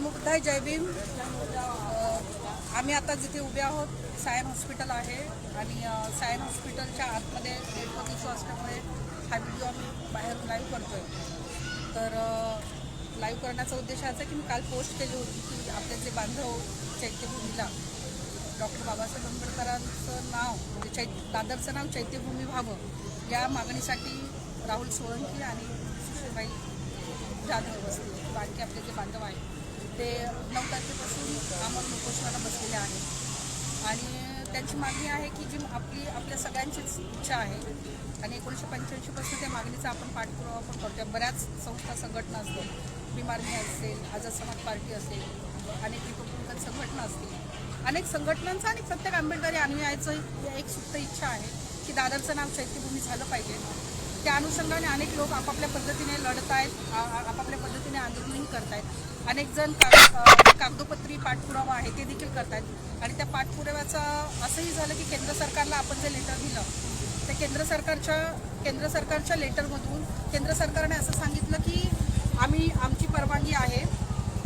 नमो बुद्धाय जय भीम. आम्ही आता जिथे उभे आहोत सायन हॉस्पिटल आहे. आणि सायन हॉस्पिटलच्या आतमध्ये डेड इशू असल्यामुळे हा व्हिडिओ आम्ही बाहेरून लाईव्ह करतोय. तर लाईव्ह करण्याचा उद्देश असा की मी काल पोस्ट केली होती की आपले जे बांधव चैत्यभूमीला डॉक्टर बाबासाहेब आंबेडकरांचं नाव म्हणजे चैत्य दादरचं नाव चैत्यभूमी व्हावं या मागणीसाठी राहुल सोळंकी आणि सुशीलबाई जाधव बसले बाकी आपले जे बांधव आहेत ते नऊ तारखेपासून अमर उपोषणाला बसलेले आहेत. आणि त्यांची मागणी आहे की जी आपली आपल्या सगळ्यांचीच इच्छा आहे. आणि एकोणीसशे पंच्याऐंशीपासून त्या मागणीचा आपण पाठपुरावा पण करतो बऱ्याच संस्था संघटना असतात बिमारणी असेल आझाद समाज पार्टी असेल अनेक रिपब्लिकन संघटना असतील. अनेक संघटनांचं आणि प्रत्येक आंबेडकरी अनुयायाचं एक सुप्त इच्छा आहे की दादरचं नाव चैत्यभूमी झालं पाहिजे. त्या अनुषंगाने अनेक लोक आपापल्या पद्धतीने लढत आहेत आपापल्या पद्धतीने आंदोलनही करतायत. अनेक जण का कागदोपत्री पाठपुरावा आहे ते देखील करतायत. आणि त्या पाठपुराव्याचं असंही झालं की केंद्र सरकारला आपण जे लेटर दिलं ते केंद्र सरकारच्या केंद्र सरकारच्या लेटरमधून केंद्र सरकारने असं सांगितलं की आम्ही आमची परवानगी आहे.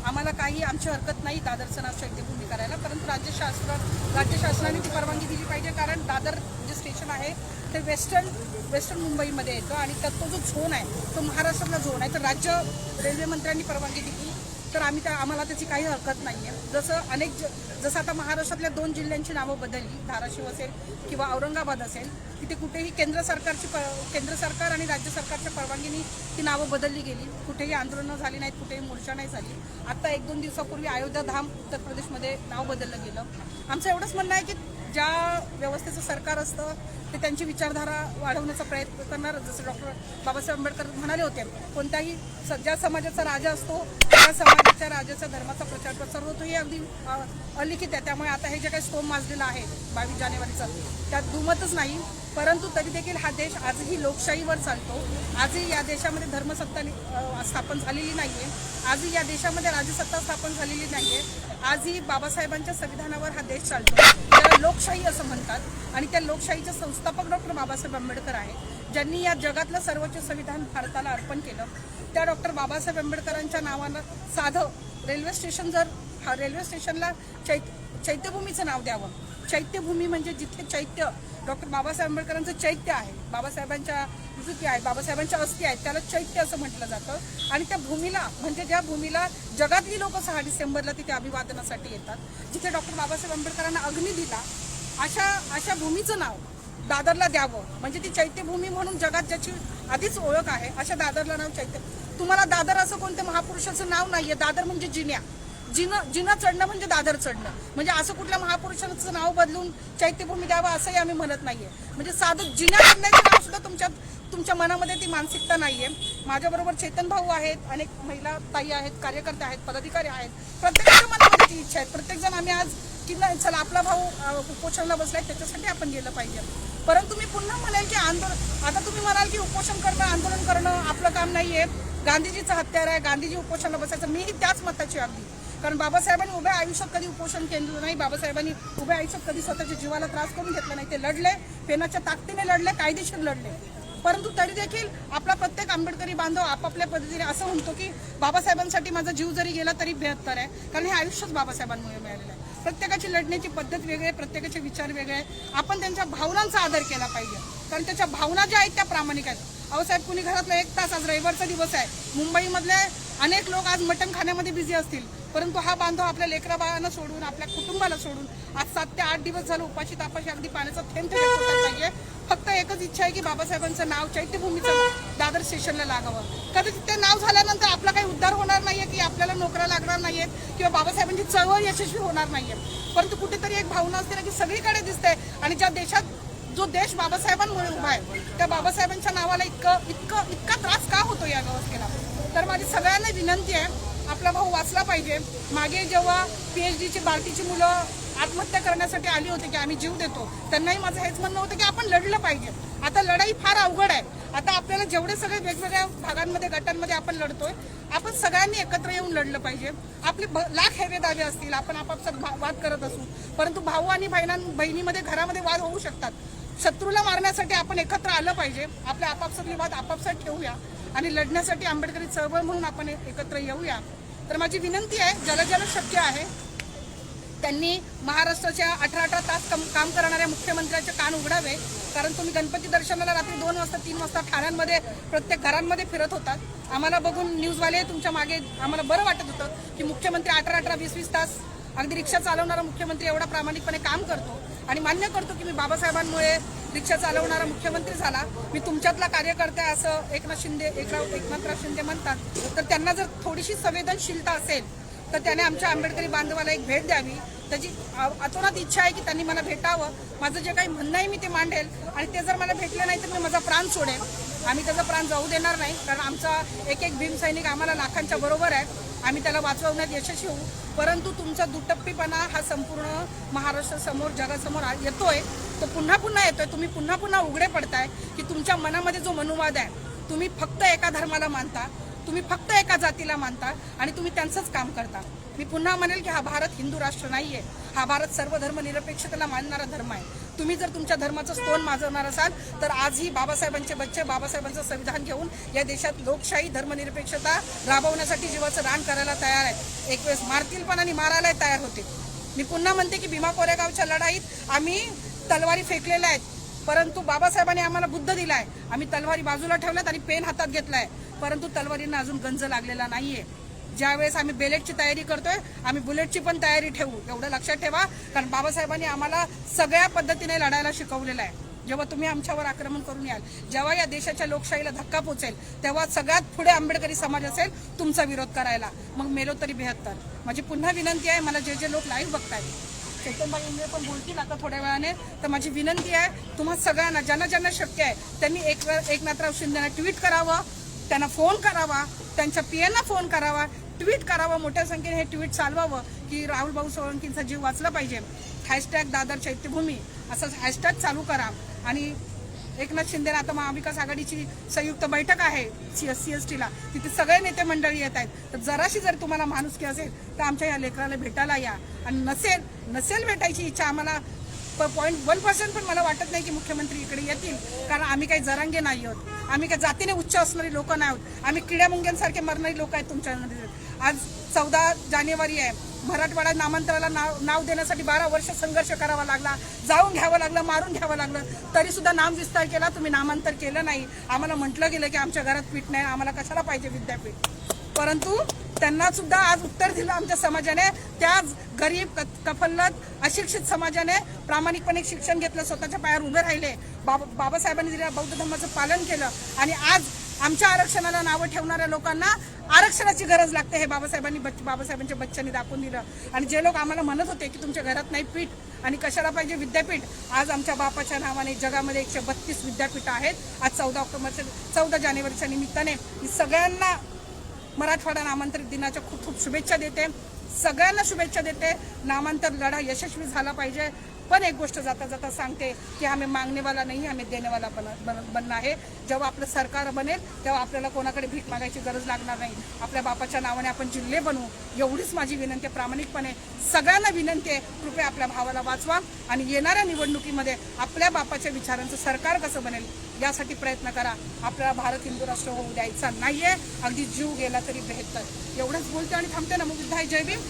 आम्हाला काही आमची हरकत नाही दादरचं नाव शैत्यभूमी करायला परंतु राज्य शासन राज्य शासनाने ती परवानगी दिली पाहिजे कारण दादर जे स्टेशन आहे ते वेस्टर्न वेस्टर्न मुंबईमध्ये येतं आणि त्यात तो जो झोन आहे तो महाराष्ट्रातला झोन आहे. तर राज्य रेल्वे मंत्र्यांनी परवानगी दिली. तर आम्ही त्या आम्हाला त्याची काही हरकत नाही आहे जसं अनेक ज जसं आता महाराष्ट्रातल्या दोन जिल्ह्यांची नावं बदलली धाराशिव असेल किंवा औरंगाबाद असेल तिथे कुठेही केंद्र सरकारची प केंद्र सरकार आणि राज्य सरकारच्या परवानगीने ती नावं बदलली गेली. कुठेही आंदोलनं झाली नाहीत कुठेही मोर्चा नाही झाली. आत्ता एक दोन दिवसापूर्वी अयोध्या धाम उत्तर प्रदेशमध्ये नाव बदललं गेलं. आमचं एवढंच म्हणणं आहे की ज्या व्यवस्थेचं सरकार असतं ते त्यांची विचारधारा वाढवण्याचा प्रयत्न करणार. जसं डॉक्टर बाबासाहेब आंबेडकर म्हणाले होते कोणत्याही स- ज्या समाजाचा राजा असतो त्या समाजाच्या राजाचा धर्माचा प्रचार प्रसार होतो. हे अगदी अलिखित आहे. त्यामुळे आता हे जे काही स्तोम माजलेलं आहे बावीस जानेवारीचं त्यात दुमतच नाही. परंतु तरी देखील हा देश आजही लोकशाहीवर चालतो. आजही या देशामध्ये धर्मसत्ता स्थापन झालेली नाही आहे आजही या देशामध्ये राजसत्ता स्थापन झालेली नाही आहे आजही बाबासाहेबांच्या संविधानावर हा देश चालतो. लोकशाही असं म्हणतात. आणि त्या लोकशाहीचे संस्थापक डॉक्टर बाबासाहेब आंबेडकर आहे ज्यांनी या जगातलं सर्वोच्च संविधान भारताला अर्पण केलं. त्या डॉक्टर बाबासाहेब आंबेडकरांच्या नावानं साधं रेल्वे स्टेशन जर हा रेल्वे स्टेशनला चैत चैत्यभूमीचं नाव द्यावं. चैत्यभूमी म्हणजे जिथे चैत्य डॉक्टर बाबासाहेब आंबेडकरांचं चैत्य आहे. बाबासाहेबांच्या विभूती आहेत बाबासाहेबांच्या अस्थी आहेत त्याला चैत्य असं म्हटलं जातं. आणि त्या भूमीला म्हणजे ज्या भूमीला जगातली लोक सहा डिसेंबरला तिथे अभिवादनासाठी येतात जिथे डॉक्टर बाबासाहेब आंबेडकरांना अग्नी दिला अशा अशा भूमीचं नाव दादरला द्यावं. म्हणजे ती चैत्यभूमी म्हणून जगात ज्याची आधीच ओळख आहे अशा दादरला नाव चैत्य. तुम्हाला दादर असं कोणत्या महापुरुषाचं नाव नाहीये दादर म्हणजे जिन्या. जिनं जिनं चढणं म्हणजे दादर चढणं. म्हणजे असं कुठल्या महापुरुषाचं नाव बदलून चैत्यभूमी द्यावं असंही आम्ही म्हणत नाहीये. म्हणजे साधं जिना चढण्याचं नाव सुद्धा तुमच्या तुमच्या मनामध्ये ती मानसिकता नाहीये. माझ्याबरोबर चेतन भाऊ आहेत अनेक महिला ताई आहेत कार्यकर्ते आहेत पदाधिकारी आहेत. प्रत्येकाच्या मनामध्ये ती इच्छा आहे. प्रत्येक जण आम्ही आज की नाही चला आपला भाऊ अं, उपोषणाला बसलाय त्याच्यासाठी आपण गेलं पाहिजे. परंतु मी पुन्हा म्हणेल की आंदोलन आता तुम्ही म्हणाल की उपोषण करणं आंदोलन करणं आपलं काम नाहीये. गांधीजीचं हत्यार आहे गांधीजी उपोषणाला बसायचं. मीही त्याच मताची अगदी. कारण बाबासाहेबांनी उभ्या आयुष्यात कधी उपोषण केलं नाही बाबासाहेबांनी उभ्या आयुष्यात कधी स्वतःच्या जीवाला त्रास करून घेतला नाही. ते लढले पेनाच्या ताकदीने लढले कायदेशीर लढले. परंतु तरी देखील आपला प्रत्येक आंबेडकरी बांधव आपापल्या पद्धतीने असं म्हणतो की बाबासाहेबांसाठी माझा जीव जरी गेला तरी बेहत्तर आहे कारण हे आयुष्यच बाबासाहेबांमुळे मिळालेलं आहे. प्रत्येकाची लढण्याची पद्धत वेगळी आहे प्रत्येकाचे विचार वेगळे आपण त्यांच्या भावनांचा आदर केला पाहिजे. कारण त्याच्या भावना ज्या आहेत त्या प्रामाणिक आहेत. अहोसाहेब कुणी घरातला एक तास आज रविवारचा दिवस आहे. मुंबईमधले अनेक लोक आज मटण खाण्यामध्ये बिझी असतील. परंतु हा बांधव आपल्या लेकरा बाळांना सोडून आपल्या कुटुंबाला सोडून आज सात ते आठ दिवस झालं उपाशी तापाशी अगदी पाण्याचा थेंब नाहीये. फक्त एकच इच्छा आहे की बाबासाहेबांचं नाव चैत्यभूमीचं दादर स्टेशनला लागावं. कदाचित ते नाव झाल्यानंतर आपला काही उद्धार होणार नाहीये की आपल्याला नोकऱ्या लागणार नाहीयेत किंवा बाबासाहेबांची चळवळ यशस्वी होणार नाहीये. परंतु कुठेतरी एक भावना असते ना की सगळीकडे दिसते आणि ज्या देशात जो देश बाबासाहेबांमुळे उभा आहे त्या बाबासाहेबांच्या नावाला इतकं इतकं इतका त्रास का होतो या व्यवस्थेला? तर माझी सगळ्यांना विनंती आहे आपला भाऊ वाचला पाहिजे. मागे जेव्हा पी एच डीची बार्टीची मुलं आत्महत्या करण्यासाठी आली होती की आम्ही जीव देतो त्यांनाही माझं हेच म्हणणं होतं की आपण लढलं पाहिजे. आता लढाई फार अवघड आहे. आता आपल्याला जेवढे सगळे वेगवेगळ्या भागांमध्ये गटांमध्ये आपण लढतोय आपण सगळ्यांनी एकत्र येऊन लढलं पाहिजे. आपले भ- लाख हेवे दावे असतील आपण आपापसात भा- वाद करत असू. परंतु भाऊ आणि बहिणां बहिणीमध्ये घरामध्ये वाद होऊ शकतात. शत्रूला मारण्यासाठी आपण एकत्र आलं पाहिजे. आपल्या आपापसातले वाद आपापसात ठेवूया. आणि लढण्यासाठी आंबेडकरी चळवळ म्हणून आपण एकत्र येऊया. तर माझी विनंती आहे ज्याला ज्याला शक्य आहे त्यांनी महाराष्ट्राच्या अठरा अठरा तास कम काम करणाऱ्या मुख्यमंत्र्यांचे कान उघडावे. कारण तुम्ही गणपती दर्शनाला रात्री दोन वाजता तीन वाजता ठाण्यांमध्ये प्रत्येक घरांमध्ये फिरत होतात. आम्हाला बघून न्यूजवाले तुमच्या मागे आम्हाला बरं वाटत होतं की मुख्यमंत्री अठरा अठरा वीस वीस तास अगदी रिक्षा चालवणारा मुख्यमंत्री एवढा प्रामाणिकपणे काम करतो. आणि मान्य करतो की मी बाबासाहेबांमुळे रिक्षा चालवणारा मुख्यमंत्री झाला. मी तुमच्यातला कार्यकर्ता आहे असं एकनाथ शिंदे एकराव एकनाथराव शिंदे म्हणतात. तर त्यांना जर थोडीशी संवेदनशीलता असेल तर त्याने आमच्या आंबेडकरी बांधवाला एक भेट द्यावी. त्याची अतोनात इच्छा आहे की त्यांनी मला भेटावं. माझं जे काही म्हणणं आहे मी ते मांडेल. आणि ते जर मला भेटलं नाही तर मी माझा प्राण सोडेल. आम्ही त्याचा प्राण जाऊ देणार नाही कारण आमचा एक एक भीमसैनिक आम्हाला लाखांच्या बरोबर आहे. आम्ही त्याला वाचवण्यात यशस्वी होऊ. परंतु तुमचा दुटप्पीपणा हा संपूर्ण महाराष्ट्रासमोर जगासमोर आ- येतोय. तो पुन्हा पुन्हा येतोय. तुम्ही पुन्हा पुन्हा उघडे पडताय की तुमच्या मनामध्ये जो मनुवाद आहे तुम्ही फक्त एका धर्माला मानता तुम्ही फक्त एका जातीला मानता आणि तुम्ही त्यांचंच काम करता. मी पुन्हा म्हणेल की हा भारत हिंदू राष्ट्र नाही आहे हा भारत सर्व धर्मनिरपेक्षतेला मानणारा धर्म आहे. तुम्ही जर तुमच्या धर्माचं स्तोन माजवणार असाल तर आजही बाबासाहेबांचे बच्चे बाबासाहेबांचं संविधान घेऊन या देशात लोकशाही धर्मनिरपेक्षता राबवण्यासाठी जीवाचं रान करायला तयार आहे एक वेळेस मारतील पण आणि मारायला तयार होते मी पुन्हा म्हणते की भीमा कोरेगावच्या लढाईत आम्ही तलवारी फेकलेल्या आहेत. परंतु बाबासाहेबांनी आम्हाला बुद्ध दिलाय. आम्ही तलवारी बाजूला ठेवल्यात आणि पेन हातात घेतलाय. परंतु तलवारींना अजून गंज लागलेला नाहीये. ज्यावेळेस आम्ही बेलेटची तयारी करतोय आम्ही बुलेटची पण तयारी ठेवू. एवढं लक्षात ठेवा. कारण बाबासाहेबांनी आम्हाला सगळ्या पद्धतीने लढायला शिकवलेलं आहे. जेव्हा तुम्ही आमच्यावर आक्रमण करून याल जेव्हा या देशाच्या लोकशाहीला धक्का पोचेल तेव्हा सगळ्यात पुढे आंबेडकरी समाज असेल तुमचा विरोध करायला. मग मेलो तरी बेहत्तर. माझी पुन्हा विनंती आहे मला जे जे लोक लाईव्ह बघतायत चैतनबाई इंगळे पण बोलतील आता थोड्या वेळाने तर माझी विनंती आहे तुम्हा सगळ्यांना ज्यांना ज्यांना शक्य आहे त्यांनी एक एकनाथराव शिंदेना ट्विट करावं त्यांना फोन करावा त्यांच्या पीएना फोन करावा ट्विट करावं मोठ्या संख्येने हे ट्विट चालवावं की राहुल भाऊ सोळंकींचा जीव वाचला पाहिजे. हॅशटॅग दादर चैत्यभूमी असं हॅशटॅग चालू करा. आणि एकनाथ शिंदे आता महाविकास आघाडीची संयुक्त बैठक आहे सी एस सी एस टीला तिथे सगळे नेते मंडळी येत आहेत. तर जराशी जर तुम्हाला माणुसकी असेल तर आमच्या या लेकराला भेटायला या. आणि नसेल नसेल भेटायची इच्छा आम्हाला पॉईंट वन पर्सेंट पण मला वाटत नाही की मुख्यमंत्री इकडे येतील. कारण आम्ही काही जरांगे नाही आहोत. आम्ही काही जातीने उच्च असणारी लोक नाही आहोत. आम्ही किड्या मुंग्यांसारखे मरणारी लोक आहेत तुमच्या आज चौदा जानेवारी आहे. मराठवाडा नामांतराला नाव नाव देण्यासाठी बारा वर्ष संघर्ष करावा लागला. जाऊन घ्यावं लागलं मारून घ्यावं लागलं. तरी सुद्धा नाम विस्तार केला तुम्ही नामांतर केलं नाही. आम्हाला म्हटलं गेलं की आमच्या घरात पीठ नाही आम्हाला कशाला पाहिजे विद्यापीठ? परंतु त्यांना सुद्धा आज उत्तर दिलं आमच्या समाजाने. त्याच गरीब क- कफल्लत अशिक्षित समाजाने प्रामाणिकपणे शिक्षण घेतलं स्वतःच्या पायावर उभे राहिले. बाबा बाबासाहेबांनी दिलेल्या बौद्ध धर्माचं पालन केलं. आणि आज आमच्या आरक्षणाला नावं ठेवणाऱ्या लोकांना आरक्षणाची गरज लागते हे बाबासाहेबांनी बच्च बाबासाहेबांच्या बच्चांनी दाखवून दिलं. आणि जे लोक आम्हाला म्हणत होते की तुमच्या घरात नाही पीठ आणि कशाला पाहिजे विद्यापीठ आज आमच्या बापाच्या नावाने जगामध्ये एकशे बत्तीस विद्यापीठं आहेत. आज चौदा ऑक्टोबरच्या चौदा जानेवारीच्या निमित्ताने मी सगळ्यांना मराठवाडा नामांतरित दिनाच्या खूप खूप शुभेच्छा देते. सगळ्यांना शुभेच्छा देते. नामांतर लढा यशस्वी झाला पाहिजे. पण एक गोष्ट जाता जाता सांगते की आम्ही मागणेवाला नाही आम्ही देणेवाला बन बन- बनणं आहे. जेव्हा आपलं सरकार बनेल तेव्हा आपल्याला कोणाकडे भीक मागायची गरज लागणार नाही. आपल्या बापाच्या नावाने आपण जिल्हे बनवू एवढीच माझी विनंती आहे. प्रामाणिकपणे सगळ्यांना विनंती आहे कृपया आपल्या भावाला वाचवा आणि येणाऱ्या निवडणुकीमध्ये आपल्या बापाच्या विचारांचं सरकार कसं बनेल यासाठी प्रयत्न करा. आपल्याला भारत हिंदू राष्ट्र होऊ द्यायचा नाहीये. अगदी जीव गेला तरी बेहतर एवढंच बोलते आणि थांबते ना मग जय भीम.